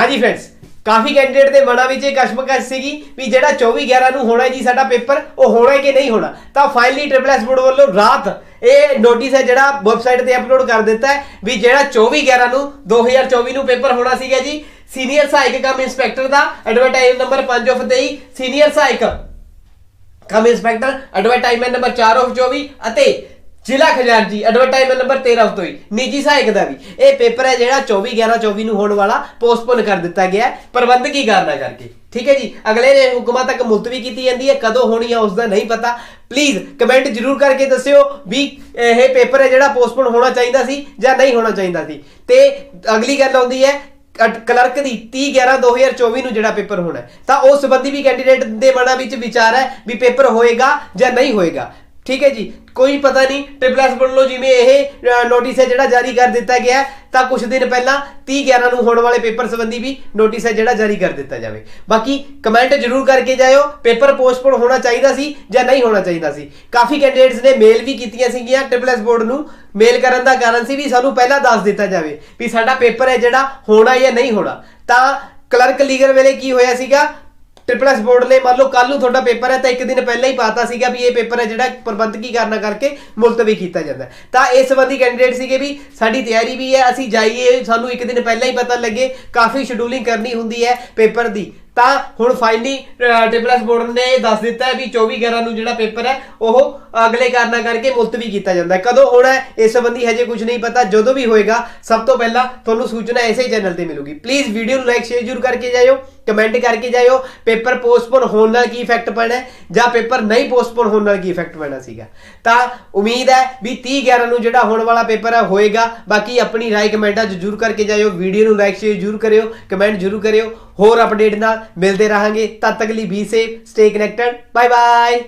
ਹਾਂਜੀ ਫਰੈਂਡਸ ਕਾਫੀ ਕੈਂਡੀਡੇਟ ਦੇ ਮਨਾਂ ਵਿੱਚ ਇਹ ਕਸ਼ਮਕਸ਼ ਸੀਗੀ ਵੀ ਜਿਹੜਾ 24 11 ਨੂੰ ਹੋਣਾ ਜੀ ਸਾਡਾ ਪੇਪਰ, ਉਹ ਹੋਣਾ ਕਿ ਨਹੀਂ ਹੋਣਾ? ਤਾਂ ਫਾਈਨਲੀ ਟ੍ਰਿਪਲ ਐਸ ਬੋਰਡ ਵੱਲੋਂ ਰਾਤ ਇਹ ਨੋਟਿਸ ਹੈ ਜਿਹੜਾ ਵੈਬਸਾਈਟ ਤੇ ਅਪਲੋਡ ਕਰ ਦਿੱਤਾ ਹੈ ਵੀ ਜਿਹੜਾ 24 11 ਨੂੰ 2024 ਨੂੰ ਪੇਪਰ ਹੋਣਾ ਸੀਗਾ ਜੀ ਸੀਨੀਅਰ ਸਹਾਇਕ ਕਮ ਇੰਸਪੈਕਟਰ ਦਾ ਐਡਵਰਟਾਈਜ਼ ਨੰਬਰ 5 ਆਫ 23 ਸੀਨੀਅਰ ਸਹਾਇਕ cum inspector advertisement number 4 of 24 ਅਤੇ ਜ਼ਿਲ੍ਹਾ ਖਜ਼ਾਨਚੀ ਐਡਵਰਟਾਈਜ਼ਮੈਂਟ ਨੰਬਰ 13 ਆਫ 23 ਨਿੱਜੀ ਸਹਾਇਕ ਦਾ ਵੀ। ਇਹ ਪੇਪਰ ਹੈ ਜਿਹੜਾ 24 11 24 ਨੂੰ ਹੋਣ ਵਾਲਾ ਪੋਸਟਪੋਨ ਕਰ ਦਿੱਤਾ ਗਿਆ ਹੈ, ਪ੍ਰਬੰਧਕੀ ਕਾਰਨਾਂ ਕਰਕੇ। ਠੀਕ ਹੈ ਜੀ? ਅਗਲੇ ਦੇ ਹੁਕਮਾਂ ਤੱਕ ਮੁਲਤਵੀ ਕੀਤੀ ਜਾਂਦੀ ਹੈ, ਕਦੋਂ ਹੋਣੀ ਹੈ ਉਸ ਦਾ ਨਹੀਂ ਪਤਾ। ਪਲੀਜ਼ ਕਮੈਂਟ ਜਰੂਰ ਕਰਕੇ ਦੱਸਿਓ ਵੀ ਇਹ ਪੇਪਰ ਹੈ ਜਿਹੜਾ ਪੋਸਟਪੋਨ ਹੋਣਾ ਚਾਹੀਦਾ ਸੀ ਜਾਂ ਨਹੀਂ ਹੋਣਾ ਚਾਹੀਦਾ ਸੀ। ਤੇ ਅਗਲੀ ਗੱਲ ਆਉਂਦੀ ਹੈ ਕਟ- ਕਲਰਕ ਦੀ 30 11 2024 ਨੂੰ ਜਿਹੜਾ ਪੇਪਰ ਹੋਣਾ ਤਾਂ ਉਸ ਸੰਬੰਧੀ ਵੀ ਕੈਂਡੀਡੇਟ ਦੇ ਮਨਾਂ ਵਿੱਚ ਵਿਚਾਰ ਹੈ ਵੀ ਪੇਪਰ ਹੋਏਗਾ ਜਾਂ ਨਹੀਂ ਹੋਏਗਾ। ਠੀਕ ਹੈ ਜੀ, ਕੋਈ ਪਤਾ ਨਹੀਂ ਟ੍ਰਿਪਲ ਐਸ ਵੱਲੋਂ ਜਿਵੇਂ ਇਹ ਨੋਟਿਸ ਹੈ ਜਿਹੜਾ ਜਾਰੀ ਕਰ ਦਿੱਤਾ ਗਿਆ ਤਾਂ ਕੁਝ ਦਿਨ ਪਹਿਲਾਂ 30 11 ਨੂੰ ਹੋਣ ਵਾਲੇ ਪੇਪਰ ਸੰਬੰਧੀ ਵੀ ਨੋਟਿਸ ਹੈ ਜਿਹੜਾ ਜਾਰੀ ਕਰ ਦਿੱਤਾ ਜਾਵੇ। ਬਾਕੀ ਕਮੈਂਟ ਜਰੂਰ ਕਰਕੇ ਜਾਇਓ, ਪੇਪਰ ਪੋਸਟਪੋਨ ਹੋਣਾ ਚਾਹੀਦਾ ਸੀ ਜਾਂ ਨਹੀਂ ਹੋਣਾ ਚਾਹੀਦਾ ਸੀ। ਕਾਫੀ ਕੈਂਡੀਡੇਟਸ ਨੇ ਮੇਲ ਵੀ ਕੀਤੀਆਂ ਸੀਗੀਆਂ ਟ੍ਰਿਪਲ ਐਸ ਬੋਰਡ ਨੂੰ। ਮੇਲ ਕਰਨ ਦਾ ਕਾਰਨ ਸੀ ਵੀ ਸਾਨੂੰ ਪਹਿਲਾਂ ਦੱਸ ਦਿੱਤਾ ਜਾਵੇ ਵੀ ਸਾਡਾ ਪੇਪਰ ਹੈ ਜਿਹੜਾ ਹੋਣਾ ਜਾਂ ਨਹੀਂ ਹੋਣਾ। ਤਾਂ ਕਲਰਕ ਲੀਗਲ ਵੇਲੇ ਕੀ ਹੋਇਆ ਸੀਗਾ? ਟ੍ਰਿਪਲ ਐਸ ਬੋਰਡ ਨੇ ਮੰਨ ਲਓ ਕੱਲ ਨੂੰ ਤੁਹਾਡਾ ਪੇਪਰ ਹੈ ਤਾਂ ਇੱਕ ਦਿਨ ਪਹਿਲਾਂ ਹੀ ਪਾਤਾ ਸੀਗਾ ਵੀ ਇਹ ਪੇਪਰ ਹੈ ਜਿਹੜਾ ਪ੍ਰਬੰਧਕੀ ਕਾਰਨਾਂ ਕਰਕੇ ਮੁਲਤਵੀ ਕੀਤਾ ਜਾਂਦਾ ਤਾਂ ਇਸ ਸੰਬੰਧੀ ਕੈਂਡੀਡੇਟ ਸੀਗੇ ਵੀ ਸਾਡੀ ਤਿਆਰੀ ਵੀ ਹੈ, ਅਸੀਂ ਜਾਈਏ, ਸਾਨੂੰ ਇੱਕ ਦਿਨ ਪਹਿਲਾਂ ਹੀ ਪਤਾ ਲੱਗੇ, ਕਾਫੀ ਸ਼ਡਿਊਲਿੰਗ ਕਰਨੀ ਹੁੰਦੀ ਹੈ ਪੇਪਰ ਦੀ। ਤਾਂ ਹੁਣ ਫਾਈਨਲੀ ਟ੍ਰਿਪਲ ਐਸ ਬੋਰਡ ਨੇ ਇਹ ਦੱਸ ਦਿੱਤਾ ਹੈ ਵੀ 24 11 ਨੂੰ ਜਿਹੜਾ ਪੇਪਰ ਹੈ, ਉਹ ਅਗਲੇ ਕਾਰਨਾਂ ਕਰਕੇ ਮੁਲਤਵੀ ਕੀਤਾ ਜਾਂਦਾ ਹੈ। ਕਦੋਂ ਹੋਣਾ ਹੈ, ਇਸ ਸੰਬੰਧੀ ਹਜੇ ਕੁਝ ਨਹੀਂ ਪਤਾ, ਜਦੋਂ ਵੀ ਹੋਏਗਾ, ਸਭ ਤੋਂ ਪਹਿਲਾਂ ਤੁਹਾਨੂੰ ਸੂਚਨਾ ਇਸੇ ਚੈਨਲ ਤੇ ਮਿਲੂਗੀ। ਪਲੀਜ਼ ਵੀਡੀਓ ਨੂੰ ਲਾਈਕ ਸ਼ੇਅਰ ਜ਼ਰੂਰ ਕਰਕੇ ਜਾਇਓ ਕਮੈਂਟ ਕਰਕੇ ਜਾਇਓ। ਪੇਪਰ ਪੋਸਟਪੋਨ ਹੋਣ ਨਾਲ ਕੀ ਇਫੈਕਟ ਪੈਣਾ ਜਾਂ ਪੇਪਰ ਨਹੀਂ ਪੋਸਟਪੋਨ ਹੋਣ ਨਾਲ ਕੀ ਇਫੈਕਟ ਪੈਣਾ ਸੀਗਾ। ਤਾਂ ਉਮੀਦ ਹੈ ਵੀ 30 11 ਨੂੰ ਜਿਹੜਾ ਹੋਣ ਵਾਲਾ ਪੇਪਰ ਹੈ, ਹੋਏਗਾ। ਬਾਕੀ ਆਪਣੀ ਰਾਏ ਕਮੈਂਟਾਂ 'ਚ ਜ਼ਰੂਰ ਕਰਕੇ ਜਾਇਓ ਵੀਡੀਓ ਨੂੰ ਲਾਈਕ ਸ਼ੇਅਰ ਜ਼ਰੂਰ ਕਰਿਓ ਕਮੈਂਟ ਜ਼ਰੂਰ ਕਰਿਓ। ਹੋਰ ਅਪਡੇਟ ਨਾਲ ਮਿਲਦੇ ਰਹਾਂਗੇ। ਤਦ ਤੱਕ ਲਈ be safe stay connected bye bye